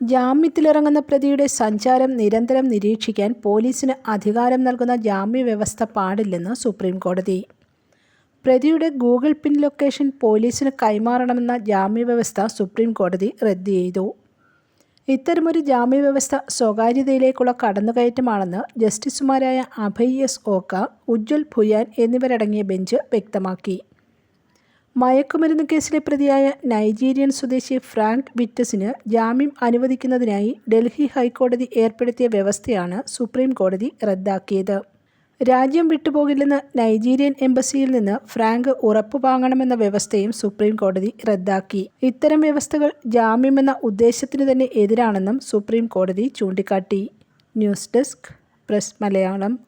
ജാമ്യത്തിലിറങ്ങുന്ന പ്രതിയുടെ സഞ്ചാരം നിരന്തരം നിരീക്ഷിക്കാൻ പോലീസിന് അധികാരം നൽകുന്ന ജാമ്യ വ്യവസ്ഥ പാടില്ലെന്ന് സുപ്രീം കോടതി പ്രതിയുടെ ഗൂഗിൾ പിൻ ലൊക്കേഷൻ പോലീസിന് കൈമാറണമെന്ന ജാമ്യവ്യവസ്ഥ സുപ്രീം കോടതി റദ്ദ് ചെയ്തു. ഇത്തരമൊരു ജാമ്യവ്യവസ്ഥ സ്വകാര്യതയിലേക്കുള്ള കടന്നുകയറ്റമാണെന്ന് ജസ്റ്റിസുമാരായ അഭയ് എസ് ഓക്ക ഉജ്ജ്വൽ ഭുയാൻ എന്നിവരടങ്ങിയ ബെഞ്ച് വ്യക്തമാക്കി. മയക്കുമരുന്ന് കേസിലെ പ്രതിയായ നൈജീരിയൻ സ്വദേശി ഫ്രാങ്ക് വിറ്റസിന് ജാമ്യം അനുവദിക്കുന്നതിനായി ഡൽഹി ഹൈക്കോടതി ഏർപ്പെടുത്തിയ വ്യവസ്ഥയാണ് സുപ്രീം കോടതി റദ്ദാക്കിയത്. രാജ്യം വിട്ടുപോകില്ലെന്ന് നൈജീരിയൻ എംബസിയിൽ നിന്ന് ഫ്രാങ്ക് ഉറപ്പു വാങ്ങണമെന്ന വ്യവസ്ഥയും സുപ്രീം കോടതി റദ്ദാക്കി. ഇത്തരം വ്യവസ്ഥകൾ ജാമ്യമെന്ന ഉദ്ദേശത്തിന് തന്നെ എതിരാണെന്നും സുപ്രീം കോടതി ചൂണ്ടിക്കാട്ടി. News desk press Malayalam.